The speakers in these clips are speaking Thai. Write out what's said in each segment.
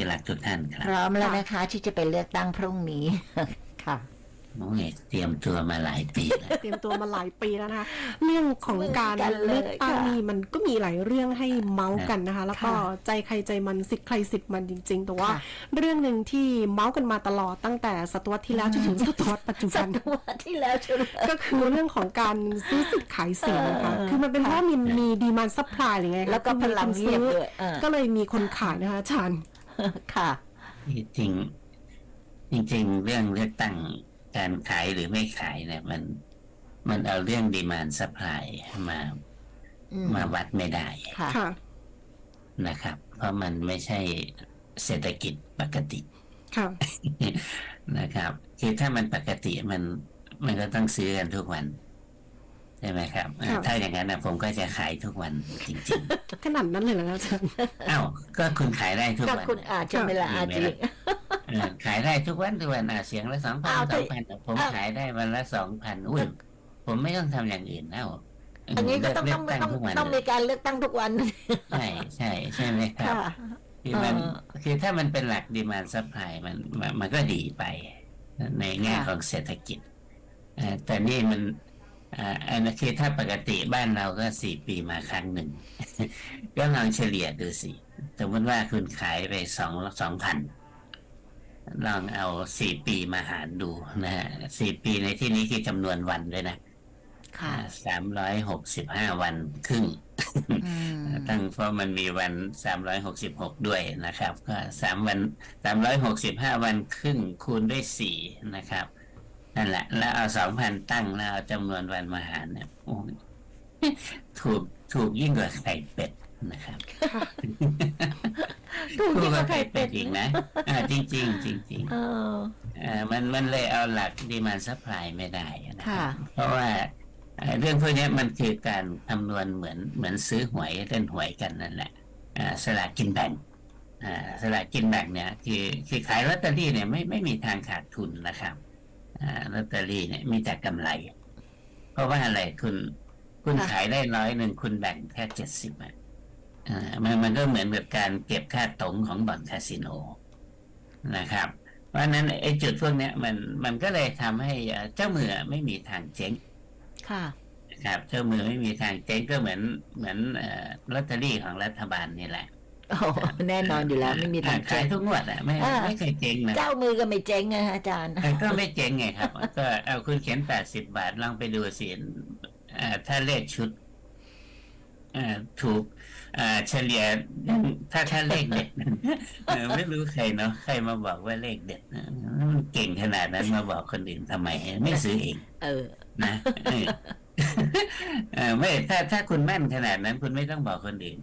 ที่รักทุกท่านครัพบร้อมแล้วนะคะ ที่จะไปเลือกตั้งพรุ่งนี้ ค่ะ น้องเอกเตรียมตัวมาหลายปีแล้วเตรียมตัวมาหลายปีแล้วนะคะ เรื่องของการเหมือนกันเลยเลือกตั้งค่ะนี่มันก็มีหลายเรื่องให้เมาส์กันนะคะ แล้วก็ค่ะใจใครใจมันสิทธิ์ใครสิทธิ์มันจริง ๆ แต่ว่า ค่ะ เรื่องหนึ่งที่เมาส์กันมาตลอดตั้งแต่ศตวรรษที่แล้วจนถึงศตวรรษปัจจุศบันตวรรษที่แล้วใช่ไหมก็คือเรื่องของการซื้อสิทธิ์ขายเสียงนะคะ เออคือมันเป็นเพราะว่ามีมีดีมันซัพพลายหรือไงคะแล้วก็พลังคือมีคนเงียบซื้อด้วยเออ ก็เลยมีคนขายนะคะอาจารย์ ค่ะที่จริงจริงๆเรื่องเลือกตั้งการขายหรือไม่ขายเนี่ย มันมันเอาเรื่องดีมานซัพพลายมาอืมมาวัดไม่ได้ค่ะค่ะนะครับ เพราะมันไม่ใช่เศรษฐกิจปกติค่ะนะครับคือถ้ามันปกติมันมันก็ต้องซื้อกันทุกวัน ใช่ไหมครับอ่าครับ ถ้าอย่างนั้นนะผมก็จะขายทุกวันจริงขนาดนั้นเลยเหรออาจารย์ๆอ้าวก็คุณขายได้ทุกก็วันคุณอาจจะเวลาอาจจะเออขายได้ทุกวันทุกวันอะเสียงละสองพันอ้าวสแต่องพันผมอ้าวขายได้วันละสองพันอุ้ยผมไม่ต้องทำอย่างอื่นแล้วอันนี้ก็ต้องเลืต้องตั้ต้องทุกวันต้องมีการเลือกตั้งทุกวัน ใช่ใช่ใช่ไหมครับค่ะคือมันเออคือถ้ามันเป็นหลักดีมานซัพพลายมันมันมันก็ดีไป ในแง่ค่ะของเศรษฐกิจอ่าแต่นี่มัน อ่าอันนั้นคือถ้าปกติบ้านเราก็สี่ปีมาครั้งหนึ่ง ก็ลองเฉลี่ยดูสิสมมติว่าคุณขายไปสองสองพันลองเอาสี่ปีมาหารดูนะฮะสี่ปีในที่นี้คือจำนวนวันด้วยนะค่ะสามร้อยหกสิบห้าวันครึ่งอืมตั้งเพราะมันมีวันสามร้อยหกสิบหกด้วยนะครับ ก็สามวันสามร้อยหกสิบห้าวันครึ่งคูณด้วยสี่นะครับ นั่นแหละ แล้วเอาสองพันตั้งแล้วเอาจำนวนวันมาหารเนี่ยโอ้ยถูกถูกยิ่งกว่าไข่เป็ดนะครับถูกถูยิ่กงกกว่าว่าใครไข่เป็เป็ดดอีกนะอ่าจริงจริงๆจริงเออๆอ่ามันมันเลยเอาหลักดีมันซัพพลายไม่ได้นะค่ะเพราะว่าเอ่อเรื่องพวกนี้มันคือการคำนวณเหมือนเหมือนซื้อหวยเล่นหวยกันนั่นแหละอ่าสลากกินแบ่งอ่าสลากกินแบ่งเนี่ย คือคือขายลอตเตอรี่เนี่ยไม่ไม่มีทางขาดทุนนะครับอ่า ลอตเตอรี่เนี่ยมีแต่กำไร เพราะว่าอะไรคุณคุณค่ะขายได้ร้อยหนึ่งคุณแบ่งแค่เจ็ดสิบอะอ่ามันมันก็เหมือนแบบการเก็บค่าตรงของบ่อนคาสิโนนะครับ เพราะฉะนั้นไอ้จุดพวกเนี้ยมันมันก็เลยทำให้เอ่อเจ้ามือไม่มีทางเจ๊ง ค่ะนะครับ เจ้ามือไม่มีทางเจ๊งก็เหมือนเหมือนเอ่อลอตเตอรี่ของรัฐบาลนี่แหละ โอ้โหแน่นอนอยู่แล้วไม่มีทางขาเจ๊ยงทุกงวดอะไม่อ่าไม่เคยเจ๊งนะเจ้ามือก็ไม่เจ๊งนะอาจารย์แต่ก็ไม่เจ๊งไงครับ ก็เอาคุณเขียนแปดสิบบาทลองไปดูสิเอ่อถ้าเลขชุดเอ่อถูกเอ่อเฉลี่ยถ้าถ้าเลขเด็ดเออไม่รู้ใครเนาะใครมาบอกว่าเลขเด็ดนะมันเก่งขนาดนั้นมาบอกคนอื่นทำไม ไม่ซื้อเอง เออนะ เออเออไม่ถ้าถ้าคุณแม่นขนาดนั้น คุณไม่ต้องบอกคนอื่น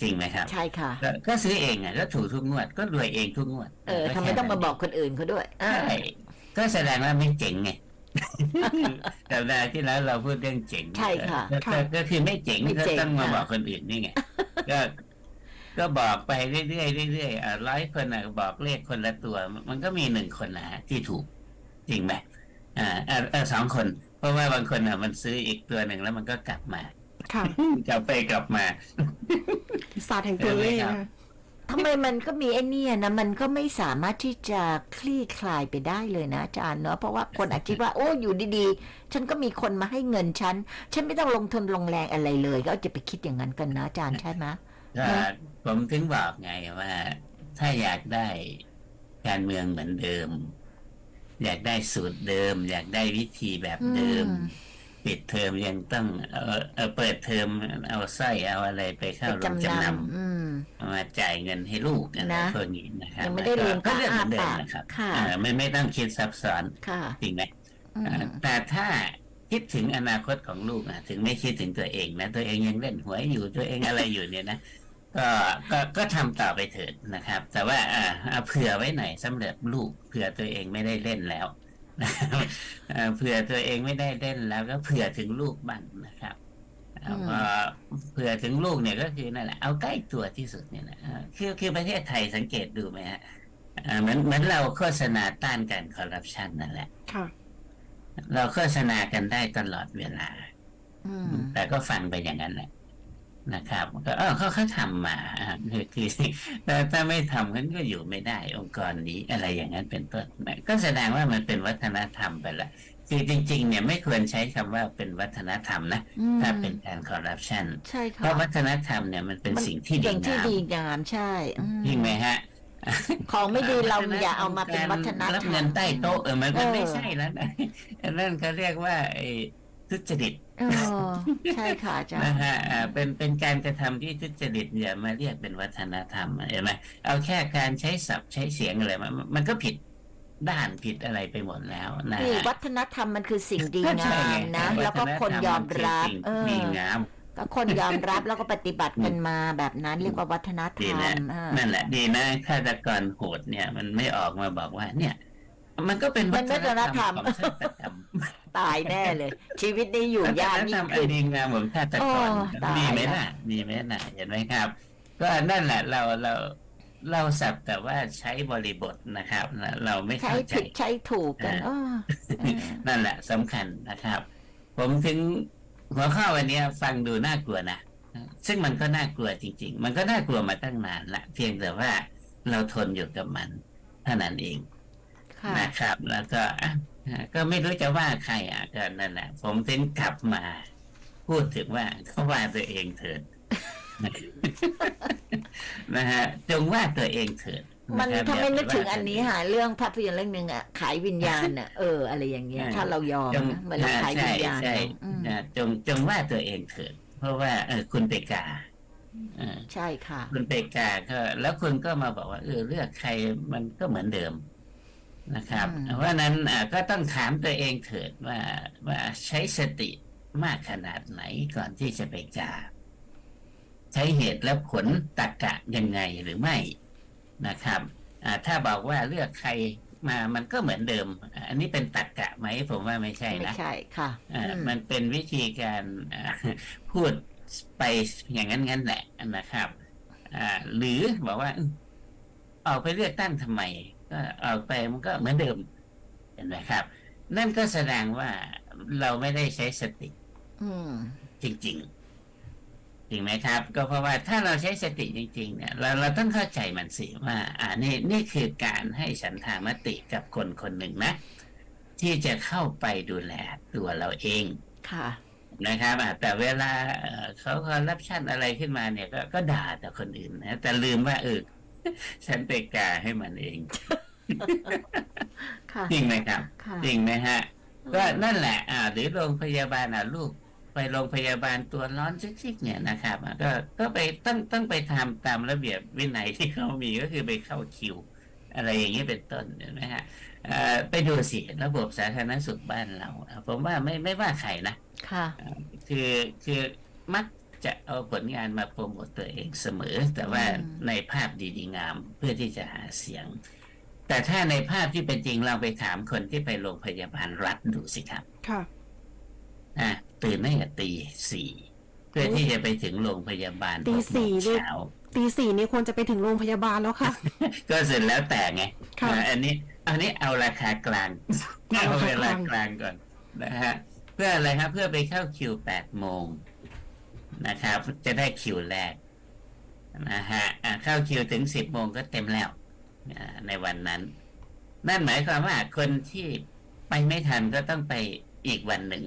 จริงไหมครับ ใช่ค่ะก็ก็ซื้อเองอะก็ถูกทุกงวด ก็รวยเองทุกงวด เออทำไมต้องมาบอกคนอื่นเขาด้วยเอใช่อก็แสดงว่าไม่เจ๋งไงแต่เวลาที่แล้วเราพูดเรื่องเจ๋งใช่ค่ะก็ก็ก็คือไม่เจ๋งไม่ก็เจ๋งต้องมาค่ะบอกคนอื่นนี่ไงก็ก็บอกไปเรื่อยๆเรื่อยๆอะร้อยคนอะบอกเลขคนละตัว มันก็มีหนึ่งคนนะฮะที่ถูกจริงไหมอ่าอ่าอ่าสองคน เพราะว่าบางคนอะ มันซื้ออีกตัวหนึ่งแล้วมันก็กลับมาค่ะกลับไปกลับมาศาสตร์แห่งตัวเลขนะคะทำไมมันก็มีไอ้เนี่ยนะมันก็ไม่สามารถที่จะคลี่คลายไปได้เลยนะอาจารย์เนาะเพราะว่าคนอาจคิดว่าโอ้อยู่ดีๆ ฉันก็มีคนมาให้เงินฉัน ฉันไม่ต้องลงทุนลงแรงอะไรเลย ก็จะไปคิดอย่างนั้นกันนะอาจารย์ใช่ไหมก็ผมถึงบอกไงว่า ถ้าอยากได้การเมืองเหมือนเดิม อยากได้สูตรเดิม อยากได้วิธีแบบเดิมอืมปิดเทอมยังต้องเอาเอาเปิดเทอมเอาสร้อยเอาอะไรไปเข้าไปโรงจำจำนนำอืมำมาจ่ายเงินให้ลูกอะไรนะพวกนี้นะครับยังไม่ได้เรียนก็เรื่องเหมือนเดิมปากนะครับค่ะอ่าไม่ไม่ต้องคิดซับซ้อนค่ะจริงไหมอือ่ามแต่ถ้าคิดถึงอนาคตของลูกนะถึงไม่คิดถึงตัวเองนะ ตัวเองยังเล่นหวยอยู่ตัวเองอะไรอยู่เนี่ยนะ ก็ก็ก็ทำต่อไปเถิดนะครับ แต่ว่าอ่าเอาเผื่อไว้หน่อยสำหรับลูกเผื่อตัวเองไม่ได้เล่นแล้วนะครับอ่าเผื่อตัวเองไม่ได้เล่นแล้ว ก็เผื่อถึงลูกบ้างนะครับอ่าอืมพอเผื่อถึงลูกเนี่ยก็คือนั่นแหละเอาใกล้ตัวที่สุดเนี่ยนะอ่าคือคือประเทศไทยสังเกตดูไหมฮะอ่าเหมือนเหมือนเราโฆษณาต้านการคอร์รัปชันนั่นแหละค่ะเราโฆษณากันได้ตลอดเวลาอืมแต่ก็ฟังไปอย่างนั้นแหละ นะครับก็เออเขาเขาทำมาอ่าคือคือถ้าถ้าไม่ทำกันก็อยู่ไม่ได้องค์กรนี้อะไรอย่างนั้นเป็นต้นก็แสดงว่ามันเป็นวัฒนธรรมไปละคือจริงๆเนี่ยไม่ควรใช้คำว่าเป็นวัฒนธรรมนะอืมถ้าเป็นการคอร์รัปชันใช่เพค่ะราะวัฒนธรรมเนี่ยมันเป็นสิ่งที่ดีสิ่งที่งามดีงามใช่อืมจริงไหมฮะของไม่ดีเราอย่าเอามาเป็นวัฒนธรรมรับเงินใต้โต๊ะเออมันมันเออไม่ใช่แล้วนะอันนั่นเขาเรียกว่าไอ้ทุจริต เออใช่ค่ะอาจารนะย์ฮะอ่าเป็นเป็นการกระทำที่ทุจริตอย่ามาเรียกเป็นวัฒนธรรมเห็นไหมเอาแค่การใช้ศัพท์ใช้เสียงอะไรมันมันก็ผิดด้านผิดอะไรไปหมดแล้วนะนี่ฮะวัฒนธรรมมันคือสิ่งดีก็งาใช่ไมนะแล้วก็คนยอมรับวัฒนธมมันคือสิ่งเออดีงามก็คนยอมรับแล้วก็ปฏิบัติกันมาแบบนั้นเรียกว่าวัฒนธดีรรนะมอ่านั่นแหละดีนะฆาตกรโหดเนี่ย มันไม่ออกมาบอกว่าเนี่ย มันก็เป็นวัฒนธรรมของฆาตกรรมตายแน่เลย ชีวิตนี้อยู่ยากวัฒนยิ่ธรรงมอัขึ้นนดีงามของฆาตกรโอ้ตายดีไหมละล่ะดีไหมล่ะ เห็นไหมครับ ก็นั่นแหละเราเราเราสับแต่ว่าใช้บริบทนะครับนะเราไม่ใช้เข้าใจผิดใช้ถูกกันเอออ้อเออนั่นแหละสำคัญนะครับ ผมถึงหัวข้อวันนี้ฟังดูน่ากลัวนะซึ่งมันก็น่ากลัวจริง ๆ มันก็น่ากลัวมาตั้งนานละเพียงแต่ว่าเราทนอยู่กับมันเท่านั้นเองค่ะ นะครับ แล้วก็อะก็ไม่รู้จะว่าใครอะก็นั่นแหละผมถึงกลับมา พูดถึงว่าเขาว่าตัวเองเถิดนะฮะจงว่าตัวเองเถิดมันนะครับถ้าไม่นึกถึงย่าไปว่าอันนี้หาเรื่องภาพยนตร์เรื่องหนึ่งอะขายวิญญาณอะเอออะไรอย่างเงี้ยใช่ถ้าเรายอมจงนะเหมือนเราขายวิญญาณใช่เนอะอืมใช่นะจงจงว่าตัวเองเถิด เพราะว่า เออคุณไปกาเออใช่ค่ะ คุณไปกาก็แล้วคุณก็มาบอกว่าเออเลือกใครมันก็เหมือนเดิม นะครับอืมเพราะฉะนั้นอะก็ต้องถามตัวเองเถิดว่าว่าใช้สติมากขนาดไหนก่อนที่จะไปกาใช้เหตุและผลตรรกะยังไงหรือไม่นะครับอ่าถ้าบอกว่าเลือกใครมามันก็เหมือนเดิมอ่าอันนี้เป็นตรรกะไหมผมว่าไม่ใช่ไม่นะใช่ค่ะอ่าอืมมันเป็นวิธีการอ่าพูดไปอย่างนั้นงั้นแหละนะครับอ่าหรือบอกว่าอืมออกไปเลือกตั้งทำไม ก็ออกไปมันก็เหมือนเดิมเห็นไหมครับ นั่นก็แสดงว่าเราไม่ได้ใช้สติ อืม จริงๆจริงไหมครับ ก็เพราะว่าถ้าเราใช้สติจริง ๆ เนี่ย เราเราต้องเข้าใจมันสิว่า อ่านี่นี่คือการให้ฉันทามติกับคนคนหนึ่งนะ ที่จะเข้าไปดูแลตัวเราเองค่ะนะครับอะแต่เวลาเอ่อเขาคอร์รัปชันอะไรขึ้นมาเนี่ย ก็ก็ด่าแต่คนอื่นนะแต่ลืมว่าเออ ฉันไปกาให้มันเอง ค่ะ จริงไหมครับ ค่ะ จริงไหมฮะ ก็นั่นแหละ อ่า หรือโรงพยาบาลอะลูก ไปโรงพยาบาลตัวร้อนชิกๆเนี่ยนะครับอะก็ก็ไปต้องต้องไปทำตามระเบียบวินัยที่เขามีก็คือไปเข้าคิว อะไรอย่างนี้เป็นต้นเห็นไหมฮะเอ่อไปดูสิระบบสาธารณสุขบ้านเราอะผมว่าไม่ไม่ว่าใครนะ ค่ะ คือคือมัก จะเอาผลงานมาโปรโมตตัวเองเสมอ แต่ว่าอืมในภาพดีๆงามเพื่อที่จะหาเสียง แต่ถ้าในภาพที่เป็นจริงเราไปถามคนที่ไปโรงพยาบาลรัฐดูสิครับ ค่ะอะตื่นตั้งแต่ตีสี่เพื่อที่จะไปถึงโรงพยาบาลตีหกโมงสี่นี่เช้าตีสี่นี่ควรจะไปถึงโรงพยาบาลแล้วค่ะ ก็เสร็จแล้วแต่ไงค่ะอะอันนี้ อันนี้เอาราคากลางเอาเอาราคาเวลากลางกลางก่อนนะฮะ เพื่ออะไรครับ เพื่อไปเข้าคิวแปดโมง นะครับ จะได้คิวแรกนะฮะอะเข้าคิวถึงสิบโมงก็เต็มแล้วอ่าในวันนั้น นั่นหมายความว่าคนที่ไปไม่ทันก็ต้องไปอีกวันหนึ่ง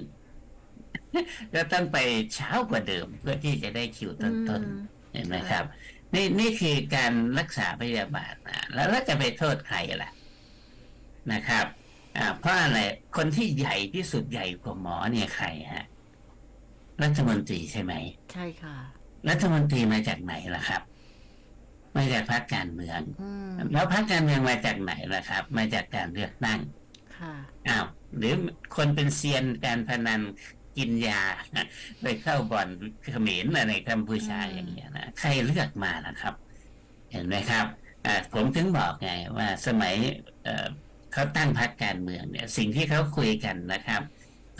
ก็ต้องไปเช้ากว่าเดิมเพื่อที่จะได้คิวต้นอืมๆเห็นไหมครับ นี่นี่คือการรักษาพยาบาลนะแล้วเราจะไปโทษใครล่ะนะครับ อ่าเพราะอะไรคนที่ใหญ่ที่สุดใหญ่กว่าหมอเนี่ยใครฮะ รัฐมนตรีใช่ไหม ใช่ค่ะ รัฐมนตรีมาจากไหนล่ะครับ มาจากพรรคการเมืองอืมแล้วพรรคการเมืองมาจากไหนล่ะครับ มาจากการเลือกตั้งค่ะอ้าวหรือคนเป็นเซียนการพนันกินยาไปเข้าบ่อนเขมรอะไรกัมพูชาอืมอย่างเงี้ยนะใครเลือกมาล่ะครับ เห็นไหมครับอ่าผมถึงบอกไงว่าสมัยเอ่อเขาตั้งพรรคการเมืองเนี่ย สิ่งที่เขาคุยกันนะครับ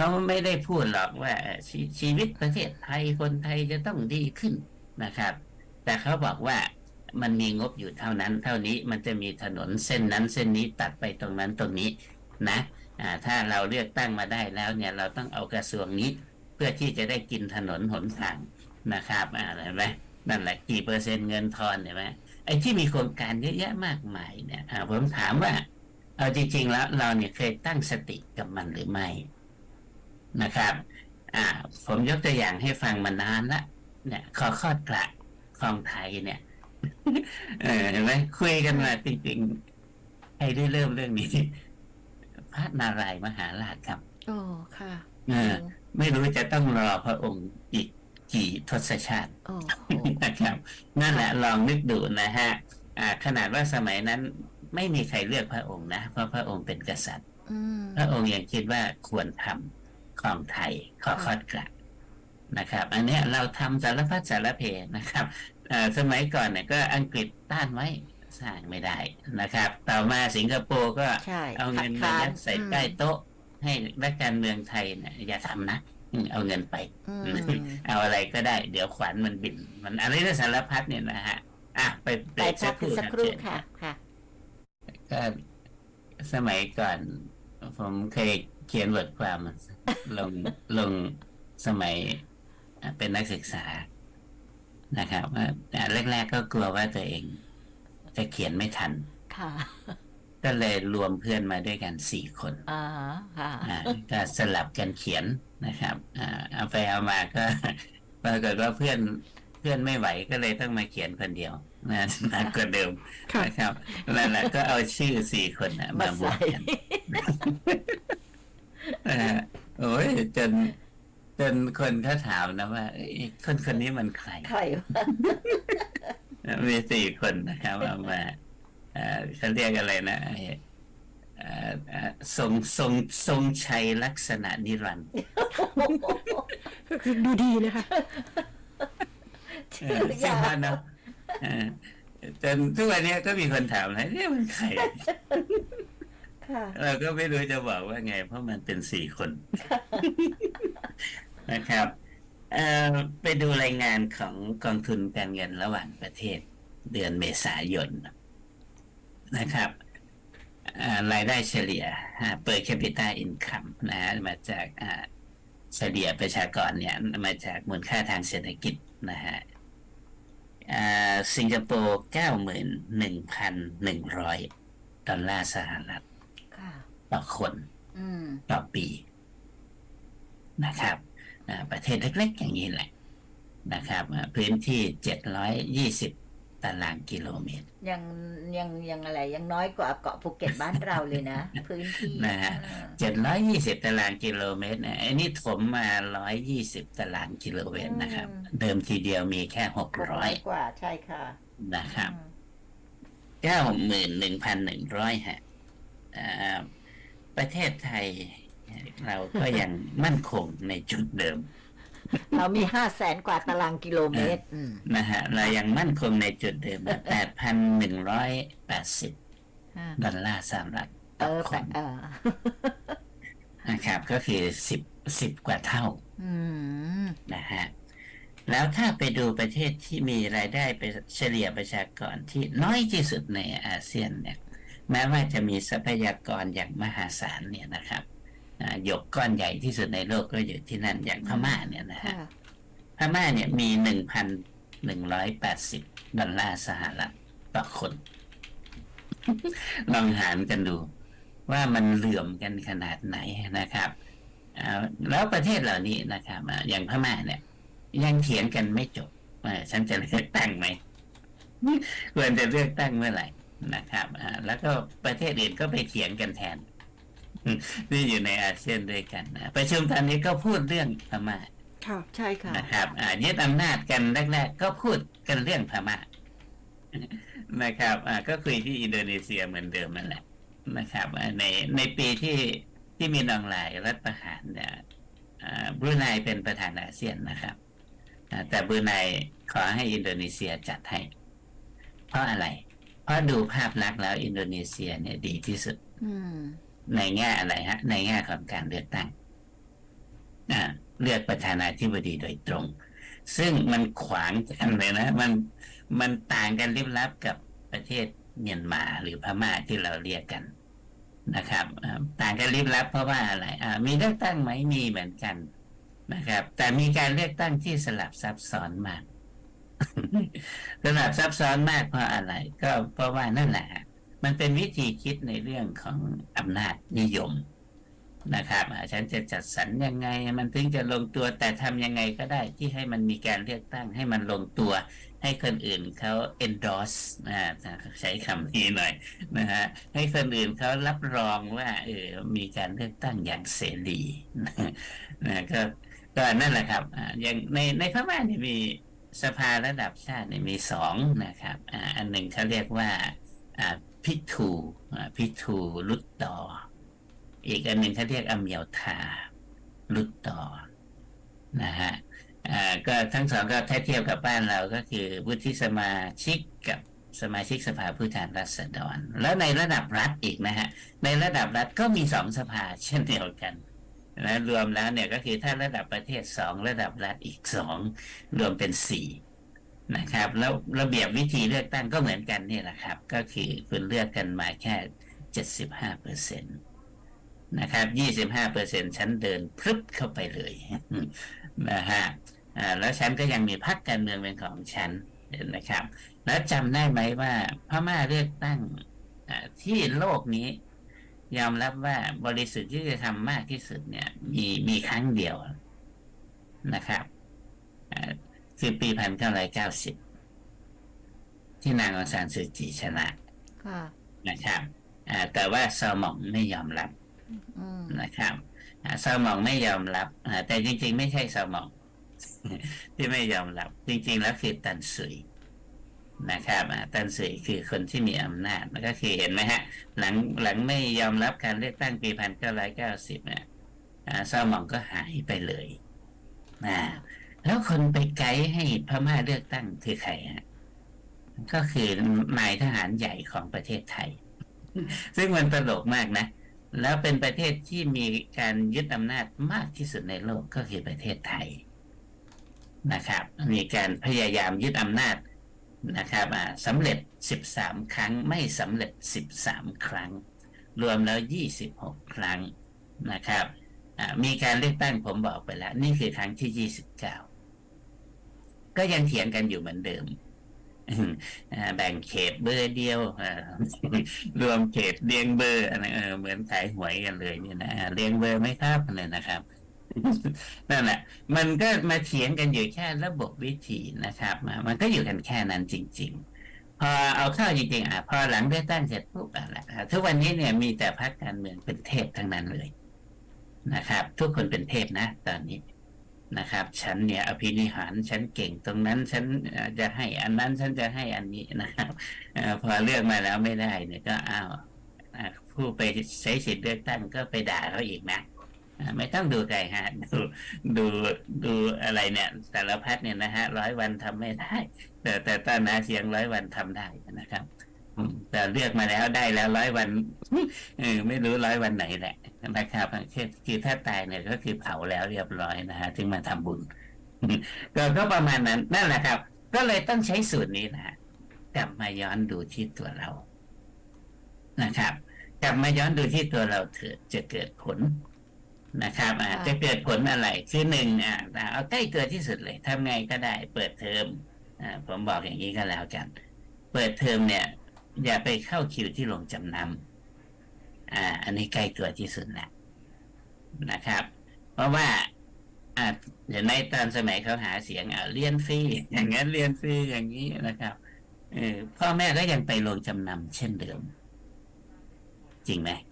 เขาไม่ได้พูดหรอกว่าชชีวิตประเทศไทยคนไทยจะต้องดีขึ้นนะครับ แต่เขาบอกว่ามันมีงบอยู่เท่านั้น เท่านี้มันจะมีถนนเส้นนั้นเส้นนี้ตัดไปตรงนั้นตรงนี้นะถ้าเราเลือกตั้งมาได้แล้วเนี่ยเราต้องเอากระทรวงนี้ เพื่อที่จะได้กินถนนหนทางนะครับอ่าเห็นไหมนั่นแหละกี่เปอร์เซ็นต์เงินทอนเห็นไหมไอ้ที่มีโครงการเยอะแยะมากมายเนี่ยผมถามว่า เอาจริงๆแล้วเราเนี่ยเคยตั้งสติกับมันหรือไม่ นะครับอ่าผมยกตัวอย่างให้ฟังมานานละเนี่ยขอคลอดกระคลองไทยเนี่ยเออเห็นไหมคุยกันมาจริงๆใครได้เริ่มเรื่องนี้พระนารายณ์มหาราชครับโอ้ค่ะเออไม่รู้จะต้องรอพระองค์อีกกี่ทศชาติโอ้โหนะครับ นั่นแหละลองนึกดูนะฮะอ่าขนาดว่าสมัยนั้นไม่มีใครเลือกพระองค์นะ เพราะพระองค์เป็นกษัตริย์อืมพระองค์ยังคิดว่าควรทำ ของไทยขอคอดกระนะครับ อันเนี้ยเราทำสารพัดสารเพนะครับเอ่อสมัยก่อนเนี่ยก็อังกฤษต้านไว้สร้างไม่ได้นะครับ ต่อมาสิงคโปร์ก็ใช่เอาเงินคัมาดค้ยัดใส่อืมใต้โต๊ะ ให้รัฐการเมืองไทยเนี่ยอย่าทำนะอืมเอาเงินไปอืมเอาอะไรก็ได้ เดี๋ยวขวัญมันบิน มันอะไรนะสารพัดเนี่ยนะฮะ อะ ไปเบไปรกพัสักกครู่สักรับครู่เชิญค่ะ ค่ะ ก็สมัยก่อน ผมเคยเขียนบทความลงลงสมัยเป็นนักศึกษานะครับว่าแรก ๆ ก็กลัวว่าตัวเองจะเขียนไม่ทัน ค่ะ ก็เลยรวมเพื่อนมาด้วยกันสี่คนอ่าค่ะอ่าก็สลับกันเขียนนะครับอ่าเอาไปเอามาก็ปรากฏว่าเพื่อนเพื่อนไม่ไหวก็เลยต้องมาเขียนคนเดียวนะหนักกว่าเดิมค่ะนะครับนั่นแหละก็เอาชื่อสี่คนนะมามาบวใส่กกันนะฮะโอ้ย จน จนคนเขาถามนะว่าเอ้ยคนคนนี้มันใคร ใครวะมีสี่คนนะครับเอามาเอ่อเขาเรียกอะไรนะไอ้เอ่อเอ่อทรงทรงทรงชัยลักษณะนิรันดร์ ดูดีนะคะเอชื่ออชื่ยาอว่าเนาะเออจนทุกวันนี้ก็มีคนถามนะเนี่ยมันใคร ค่ะ เราก็ไม่รู้จะบอกว่าไง เพราะมันเป็นสี่คน นะครับเอ่อไปดูรายงานของกองทุนการเงินระหว่างประเทศเดือนเมษายนนะครับอ่ารายได้เฉลี่ยเปิดแคปิต a อินคัมนะฮะมาจากอ่าเฉลี่ยประชากรเนี่ยมาจากมูลค่าทางเศรษฐกิจนะฮะอ่าสิงคโปร์เก้าหมื่นหนึ่งพันหนึ่งร้อยดอลลาร์สหรัฐค่ะ ต่อคนอืมต่อปีนะครับอ่าประเทศเล็กๆ อย่างนี้แหละนะครับอ่าพื้นที่เจ็ดร้อยยี่สิบตารางกิโลเมตร ยังยังยังอะไร ยังน้อยกว่าเกาะภูเก็ตบ้านเราเลยนะ พื้นที่นะฮะอ่าเจ็ดร้อยยี่สิบตารางกิโลเมตรนะอันนี้ถมมาร้อยยี่สิบตารางกิโลเมตรนะครับ เดิมทีเดียวมีแค่หกหกร้ร้ออยยกว่าใช่ค่ะนะครับอืมเก้าหมื่นหนึ่งพันหนึ่งร้อยฮะอ่า ประเทศไทย เราก็ยังมั่นคงในจุดเดิม เรามีห้าแสนกว่าตารางกิโลเมตรอืมนะฮะ เรายังมั่นคงในจุดเดิมแปดพันหนึ่งร้อยแปดสิบอ่าดอลลาร์สหรัฐเอต่ออคแปนเออนะครับ ก็คือสิบสิบกว่าเท่าอืมนะฮะ แล้วถ้าไปดูประเทศที่มีรายได้ไปเฉลี่ยประชากรที่น้อยที่สุดในอาเซียนเนี่ย แม้ว่าจะมีทรัพยากรอย่างมหาศาลเนี่ยนะครับอ่าหยกก้อนใหญ่ที่สุดในโลกก็อยู่ที่นั่นอย่างพม่าเนี่ยนะฮะค่ะพม่าเนี่ยมีหนึ่งพันหนึ่งร้อยแปดสิบดอลลาร์สหรัฐต่อคน ลองหารกันดู ว่ามันเหลื่อมกันขนาดไหนนะครับอ่าแล้วประเทศเหล่านี้นะครับอ่าอย่างพม่าเนี่ย ยังเถียงกันไม่จบว่าฉันจะเลือกตั้งไหมควรจะเลือกตั้งเมื่อไหร่ นะครับอ่าแล้วก็ประเทศอื่นก็ไปเถียงกันแทน นี่อยู่ในอาเซียนด้วยกันนะประชุมตอนนี้ก็พูดเรื่องพม่าค่ะใช่ค่ะนะครับอ่ายึดอำนาจกันแรกๆก็พูดกันเรื่องพม่านะครับอ่าก็คุยที่อินโดนีเซียเหมือนเดิมนั่นแหละนะครับอ่าในในปีที่ที่มีนองลายรัฐประหารเนี่ยอ่าบรูไนเป็นประธานอาเซียนนะครับอ่าแต่บรูไนขอให้อินโดนีเซียจัดให้ เพราะอะไร เพราะดูภาพลักษณ์แล้วอินโดนีเซียเนี่ยดีที่สุดอืมในแง่อะไรฮะ ในแง่ของการเลือกตั้งอ่าเลือกประธานาธิบดีโดยตรง ซึ่งมันขวางกันเลยนะ มันมันต่างกันลิบลับกับประเทศเมียนมาหรือพม่าที่เราเรียกกันนะครับอ่าต่างกันลิบลับเพราะว่าอะไรอ่ามีเลือกตั้งไหมมีเหมือนกันนะครับ แต่มีการเลือกตั้งที่สลับซับซ้อนมาก สลับซับซ้อนมากเพราะอะไร ก็เพราะว่านั่นแหละมันเป็นวิธีคิดในเรื่องของอำนาจนิยมนะครับฉันจะจัดสรรยังไง มันถึงจะลงตัวแต่ทำยังไงก็ได้ที่ให้มันมีการเลือกตั้งให้มันลงตัว ให้คนอื่นเขา endorse อ่าใช้คำนี้หน่อยนะฮะให้คนอื่นเขารับรองว่าเออมีการเลือกตั้งอย่างเสรีนะก็ก็นั่นแหละครับอ่าอย่างในในพม่าเนี่ยมี สภาระดับชาติมีสองนะครับอ,อันหนึ่งเขาเรียกว่าพิทูพิทูลุตต่ออีกอันหนึ่งเขาเรียกอเมียวทาลุตต่อนะฮะก็ทั้งสองก็ถ้าเทียบกับบ้านเราก็คือวุฒิสมาชิกกับสมาชิกสภาผู้แทนราษฎร แล้วในระดับรัฐอีกนะฮะ ในระดับรัฐก็มีสองสภาเช่นเดียวกัน นะรวมแล้วเนี่ยก็คือถ้าระดับประเทศสองระดับรัฐอีกสองรวมเป็นสี่นะครับ แล้วระเบียบวิธีเลือกตั้งก็เหมือนกันนี่แหละครับ ก็คือคุณเลือกกันมาแค่เจ็ดสิบห้าเปอร์เซ็นตนะครับยี่สิบห้าเปอร์เซ็นฉันเดินพรึบเข้าไปเลยนะฮะแล้วฉันก็ยังมีพรรคการเมืองเป็นของฉันนไหมครับ แล้วจำได้ไหมว่าพม่าเลือกตั้งที่โลกนี้ ยอมรับว่าบริสุทธิ์ที่จะทำมากที่สุดเนี่ย มีมีครั้งเดียวนะครับอ่าคือปีพันเก้าร้อยเก้าสิบที่นางองซานซูจีชนะค่ะนะครับอ่าแต่ว่าซอหมองไม่ยอมรับอืมนะครับอ่าซาหมองไม่ยอมรับอ่าแต่จริง ๆ ไม่ใช่ซาหมอง ที่ไม่ยอมรับ จริง ๆ แล้วคือตันสุย นะครับอ่าตันสุยคือคนที่มีอำนาจมันก็คือเห็นไหมฮะ หลังหลังไม่ยอมรับการเลือกตั้งปีพันเก้าร้อยเก้าสิบเนี่ยอ่าซาหมองก็หายไปเลยนะแล้วคนไปไกด์ให้พม่าเลือกตั้งคือใครฮะก็คือนายทหารใหญ่ของประเทศไทย ซึ่งมันตลกมากนะ แล้วเป็นประเทศที่มีการยึดอำนาจมากที่สุดในโลกก็คือประเทศไทยนะครับ มีการพยายามยึดอำนาจ นะครับอ่าสำเร็จ 13 ครั้งไม่สำเร็จ 13 ครั้ง รวมแล้ว 26 ครั้งนะครับอ่ามีการเลือกตั้งผมบอกไปแล้ว นี่คือครั้งที่ 29 ก็ยังเถียงกันอยู่เหมือนเดิมอ่าแบ่งเขตเบอร์เดียวอ่ารวมเขตเรียงเบอร์เหมือนขายหวยกันเลยเนี่ยนะเรียงเบอร์ไม่ครับเลยนะครับ นั่นแหละ มันก็มาเถียงกันอยู่แค่ระบบวิธีนะครับ มันก็อยู่กันแค่นั้นจริง ๆ พอเอาเข้าจริงๆอะพอหลังเลือกตั้งเสร็จปุ๊บอะแหละทุกวันนี้เนี่ยมีแต่พรรคการเมืองเป็นเทพทั้งนั้นเลยนะครับ ทุกคนเป็นเทพนะ ตอนนี้นะครับ ฉันเนี่ยอภินิหารฉันเก่งตรงนั้น ฉันจะให้อันนั้นฉันจะให้อันนี้นะครับพอเลือกมาแล้วไม่ได้เนี่ยก็อ้าวอ่าผู้ไปใช้สิทธิ์เลือกตั้งก็ไปด่าเขาอีกนะ ไม่ต้องดูไกลฮะดูดูดูอะไรเนี่ยแต่ละพัดเนี่ยนะฮะร้อยวันทำไม่ได้ แต่แต่ตอนหาเสียงร้อยวันทำได้นะครับแต่เลือกมาแล้วได้แล้วร้อยวันเออไม่รู้ร้อยวันไหนแหละนะครับคือคือถ้าตายเนี่ยก็คือเผาแล้วเรียบร้อยนะฮะถึงมาทำบุญก็ก็ประมาณนั้นนั่นแหละครับ ก็เลยต้องใช้สูตรนี้นะฮะกลับมาย้อนดูที่ตัวเรานะครับ กลับมาย้อนดูที่ตัวเราเถิดจะเกิดผล นะครับอ่าค่ะจะเกิดผลอะไรคือหนึ่งอ่าเอาใกล้ตัวที่สุดเลยทำไงก็ได้เปิดเทอมอ่าผมบอกอย่างนี้ก็แล้วกัน เปิดเทอมเนี่ย อย่าไปเข้าคิวที่โรงจำนำอ่า อันนี้ใกล้ตัวที่สุดแหละนะครับ เพราะว่าอ่าเห็นไหมตอนสมัยเขาหาเสียงอ่าเรียนฟรีอย่างนั้นเรียนฟรีอย่างนี้นะครับเออพ่อแม่ก็ยังไปลงจำนำเช่นเดิม จริงไหมค่ะอ่า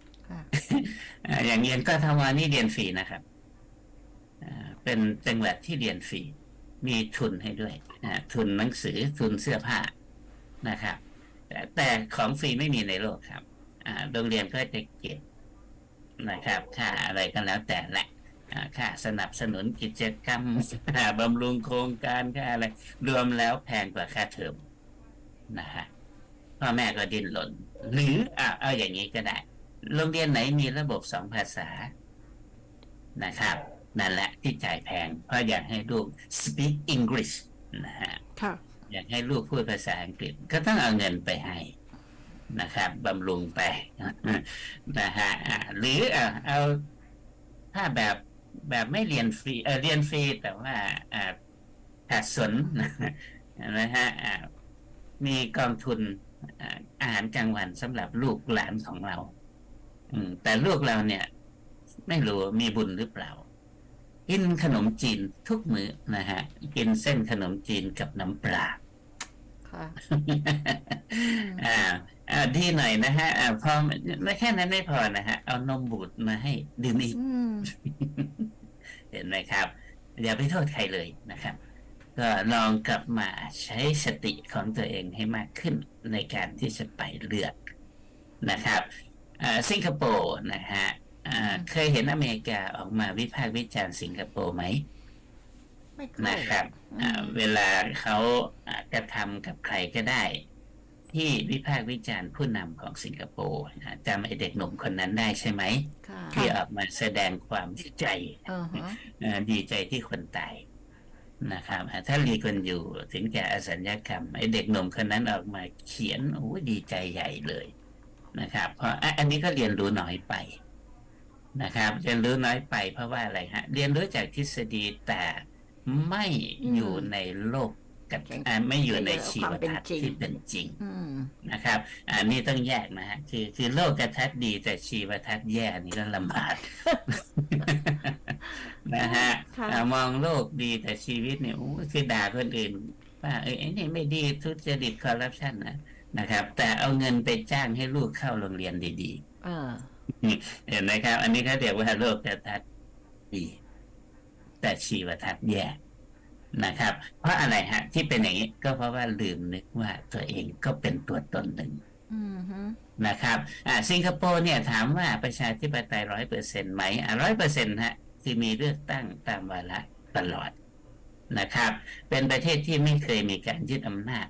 อย่างเรียนก็ทำนี่เรียนฟรีนะครับเป็นจังหวัดที่เรียนฟรีมีทุนให้ด้วยทุนหนังสือทุนเสื้อผ้านะครับ แต่ของฟรีไม่มีในโลกครับโรงเรียนก็จะเก็บนะครับค่าอะไรก็แล้วแต่แหละค่าสนับสนุนกิจกรรมค่าบำรุงโครงการค่าอะไร รวมแล้วแพงกว่าค่าเทอมนะฮะพ่อแม่ก็ดิ้นรนหรืออ่าเอาอย่างนี้ก็ได้ โรงเรียนไหนมีระบบสองภาษานะครับ นั่นแหละที่จ่ายแพง เพราะอยากให้ลูก speak English นะฮะค่ะอยากให้ลูกพูดภาษาอังกฤษ ก็ต้องเอาเงินไปให้นะครับบำรุงไปนะฮะอ่าหรือเอาเอาถ้าแบบแบบไม่เรียนฟรีเออเรียนฟรีแต่ว่าอ่าขาดสนนะฮะอ่ามีกองทุนอ่าอาหารกลางวันสำหรับลูกหลานของเราอืม แต่ลูกเราเนี่ย ไม่รู้มีบุญหรือเปล่า กินขนมจีนทุกมื้อนะฮะ กินเส้นขนมจีนกับน้ำปลาค่ะอ่าอ่าดีหน่อยนะฮะอ่าพอไม่แค่นั้นไม่พอนะฮะ เอานมบูดมาให้ดื่มอีกอืมเห็นไหมครับอย่าไปโทษใครเลยนะครับ ก็ลองกลับมาใช้สติของตัวเองให้มากขึ้นในการที่จะไปเลือกนะครับอ่า สิงคโปร์นะฮะอ่าเคยเห็นอเมริกาออกมาวิพากษ์วิจารณ์สิงคโปร์ไหมไม่ค่อยนะครับอ่าอืมเวลาเขาอ่ากระทำกับใครก็ได้ ที่วิพากษ์วิจารณ์ผู้นำของสิงคโปร์นะจำไอเด็กหนุ่มคนนั้นได้ใช่ไหมค่ะที่ออกมาแสดงความดีใจอ่าฮะเอ่อดีใจที่คนตายนะครับอ่าถ้าลีคนอยู่ถึงแก่อสัญญกรรมไอเด็กหนุ่มคนนั้นออกมาเขียนโอ้ดีใจใหญ่เลย นะครับ เพราะอะอันนี้ก็เรียนรู้น้อยไปนะครับ เรียนรู้น้อยไปเพราะว่าอะไรฮะ เรียนรู้จากทฤษฎีแต่ไม่อยู่ในโลกกับอ่าไม่อยู่ในชีวทัศน์ที่เป็นจริงอืมนะครับ อันนี้ต้องแยกนะฮะคือคือโลกทัศน์ดีแต่ชีวทัศน์แย่นี่ก็ลำบากนะฮะค่ะอ่ามองโลกดีแต่ชีวิตเนี่ยโอ้ยคือด่าคนอื่นว่าเอ้ยไอ้นี่ไม่ดีทุจริตคอร์รัปชันนะ นะครับ แต่เอาเงินไปจ้างให้ลูกเข้าโรงเรียนดีเออ ๆ เห็นไหมครับ อันนี้เขาเรียกว่าโลกทัศน์ดี แต่ชีวทัศน์แย่นะครับ เพราะอะไรฮะ ที่เป็นอย่างนี้ก็เพราะว่าลืมนึกว่าตัวเองก็เป็นตัวตนหนึ่ง อืมฮึนะครับอ่าสิงคโปร์เนี่ยถามว่าประชาธิปไตยร้อยเปอร์เซ็นต์ไหมอ่าร้อยเปอร์เซ็นต์ฮะที่มีเลือกตั้งตามวาระตลอดนะครับ เป็นประเทศที่ไม่เคยมีการยึดอำนาจ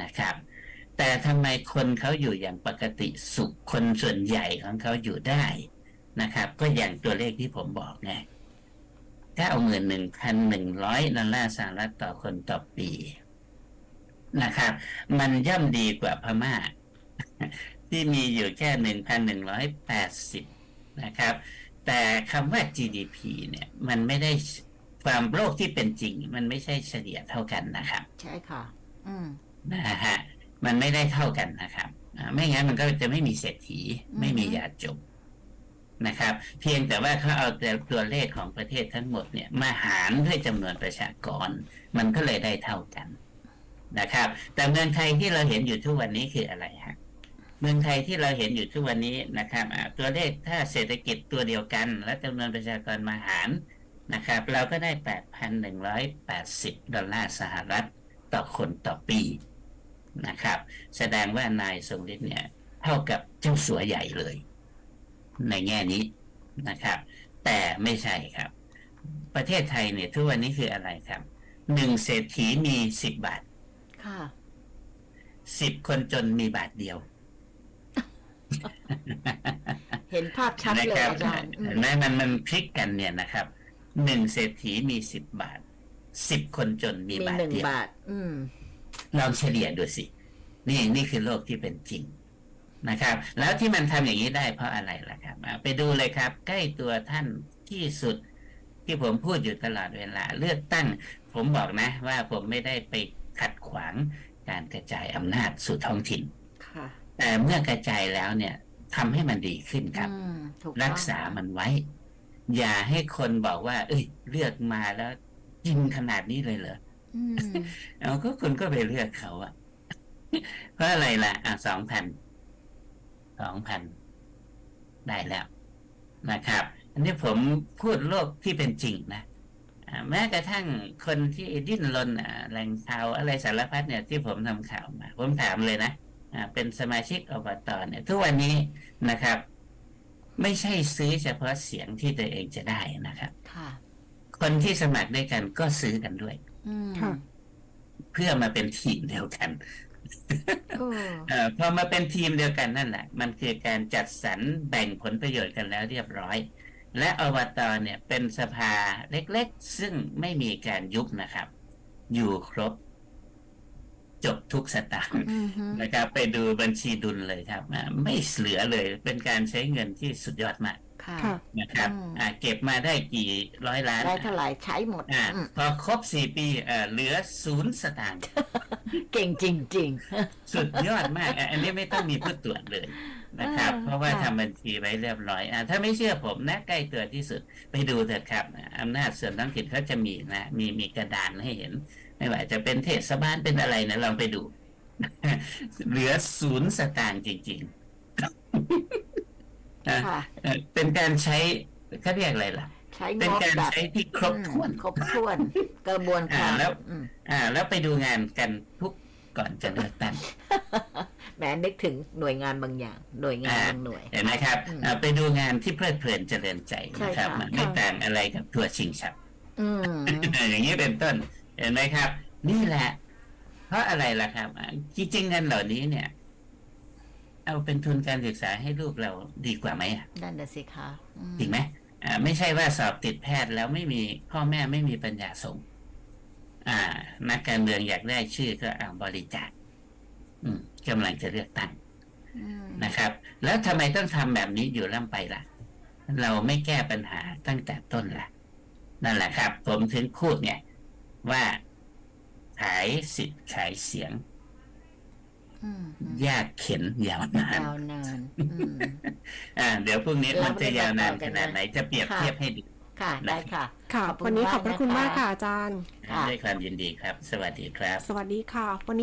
นะครับ แต่ทำไมคนเขาอยู่อย่างปกติสุขคนส่วนใหญ่ของเขาอยู่ได้นะครับ ก็อย่างตัวเลขที่ผมบอกไงเก้าหมื่นหนึ่งพันหนึ่งร้อยดอลลาร์สหรัฐต่อคนต่อปีนะครับ มันย่อมดีกว่าพม่า ที่มีอยู่แค่หนึ่งพันหนึ่งร้อยแปดสิบนะครับ แต่คำว่า GDP เนี่ย มันไม่ได้ความโลกที่เป็นจริง มันไม่ใช่เฉลี่ยเท่ากันนะครับ ใช่ค่ะ อืมนะฮะ มันไม่ได้เท่ากันนะครับอ่าไม่งั้นมันก็จะไม่มีเศรษฐีอืมไม่มียาจกนะครับ เพียงแต่ว่าเขาเอาแต่ตัวเลขของประเทศทั้งหมดเนี่ย มาหารด้วยจำนวนประชากร มันก็เลยได้เท่ากันนะครับ แต่เมืองไทยที่เราเห็นอยู่ทุกวันนี้คืออะไรฮะเมืองไทยที่เราเห็นอยู่ทุกวันนี้นะครับอ่าตัวเลขถ้าเศรษฐกิจตัวเดียวกัน และจำนวนประชากรมาหารนะครับ เราก็ได้ 8,180 ดอลลาร์สหรัฐ ต่อคนต่อปี นะครับ แสดงว่านายทรงฤทธิ์เนี่ย เท่ากับเจ้าสัวใหญ่เลย ในแง่นี้นะครับ แต่ไม่ใช่ครับ ประเทศไทยเนี่ยทุกวันนี้คืออะไรครับหนึ่งเศรษฐีมีสิบบาทค่ะสิบคนจนมีบาทเดียว เห็นภาพชัดเลยนะครับอาจารย์อืมเห็นไหมมันมันพลิกกันเนี่ยนะครับหนึ่งเศรษฐีมีสิบบาทสิบคนจนมีมีบาทหนึ่งเดียวบาทอืม ลองเฉลี่ยดูสิ นี่นี่คือโลกที่เป็นจริงนะครับ แล้วที่มันทำอย่างนี้ได้เพราะอะไรล่ะครับอะไปดูเลยครับ ใกล้ตัวท่านที่สุดที่ผมพูดอยู่ตลอดเวลา เลือกตั้ง ผมบอกนะ ว่าผมไม่ได้ไปขัดขวางการกระจายอำนาจสู่ท้องถิ่นค่ะแต่เมื่อกระจายแล้วเนี่ยทำให้มันดีขึ้นครับอืมถูกต้องรักษามันไว้ อย่าให้คนบอกว่า เอ้ย เลือกมาแล้วจริงขนาดนี้เลยเหรออืม เอาก็คุณก็ไปเลือกเขาอะเพราะอะไรล่ะ อะสองพันสองพันได้แล้วนะครับ อันนี้ผมพูดโลกที่เป็นจริงนะอ่าแม้กระทั่งคนที่ดิ้นรนอ่าแหล่งข่าวอะไรสารพัดเนี่ยที่ผมทำข่าวมา ผมถามเลยนะอ่าเป็นสมาชิกอบตเนี่ยทุกวันนี้นะครับ ไม่ใช่ซื้อเฉพาะเสียงที่ตัวเองจะได้นะครับค่ะคนที่สมัครด้วยกันก็ซื้อกันด้วยอืมค่ะ เพื่อมาเป็นทีมเดียวกันโอ้เออพอมาเป็นทีมเดียวกันนั่นแหละมันคือการจัดสรรแบ่งผลประโยชน์กันแล้วเรียบร้อย และอบตเนี่ยเป็นสภาเล็กๆ ซึ่งไม่มีการยุบนะครับ อยู่ครบ จบทุกสตางค์อืมฮึนะครับ ไปดูบัญชีดุลเลยครับอ่าไม่เหลือเลยเป็นการใช้เงินที่สุดยอดมาก ค่ะค่ะนะครับอืมอ่าเก็บมาได้กี่ร้อยล้านได้เท่าไหร่ใช้หมดอ่าอืมพอครบสี่ปีเอ่อเหลือศูนย์สตางค์เก่งจริงสุดยอดมากอะอันนี้ไม่ต้องมีผู้ตรวจเลยนะครับอ่าเพราะว่าค่ะทำบัญชีไว้เรียบร้อยอ่าถ้าไม่เชื่อผมนะใกล้ตัวที่สุดไปดูเถอะครับอำนาจส่วนท้องถิ่นเขาจะมีนะ มีมีกระดานให้เห็น ไม่ว่าจะเป็นเทศบาลเป็นอะไรนะลองไปดู เหลือศูนย์สตางค์จริง ๆ อะๆค่ะเอ่อเป็นการใช้เขาเรียกอะไรล่ะ ใช้เป็นงบการแบบใช้ที่ครบถ้วนอืมครบถ้วน กระบวนการอ่าแล้วอืมอ่า แล้วไปดูงานกันทุกก่อนจะเลือกตั้งแหมนึกถึงหน่วยงานบางอย่าง หน่วยงานอ่าบางหน่วยเห็นไหมครับอืมอ่าไปดูงานที่เพลิดเพลินเจริญใจนะครับใช่ค่ะมันไม่ค่ะต่างอะไรกับทัวร์ชิงฉับอืมอย่างนี้เป็นต้น เห็นไหมครับ นี่แหละ เพราะอะไรล่ะครับอ่าจริงๆเงินเหล่านี้เนี่ย เอาเป็นทุนการศึกษาให้ลูกเราดีกว่าไหมอะนั่นน่ะสิคะอืมจริงไหมอ่า ไม่ใช่ว่าสอบติดแพทย์แล้วไม่มีพ่อแม่ไม่มีปัญญาส่งอ่า นักการเมืองอยากได้ชื่อก็เอาบริจาคอืมกำลังจะเลือกตั้งอืมนะครับ แล้วทำไมต้องทำแบบนี้อยู่ล่ำไปล่ะ เราไม่แก้ปัญหาตั้งแต่ต้นล่ะ นั่นแหละครับ ผมถึงพูดไงว่าขายสิทธิ์ขายเสียงอืมอืม ยากเข็นยาวนานยาวนานอืมอ่า เดี๋ยวพรุ่งนี้เรามันจะยาวนานไม่ได้ขนาดไหนจะเปรียบค่ะเทียบให้ดูค่ะได้ค่ะ ค่ะขอบคุณวันนี้มากขอบพระคุณนะคะมากค่ะอาจารย์ค่ะด้วยความยินดีครับ สวัสดีครับ สวัสดีค่ะ วันนี้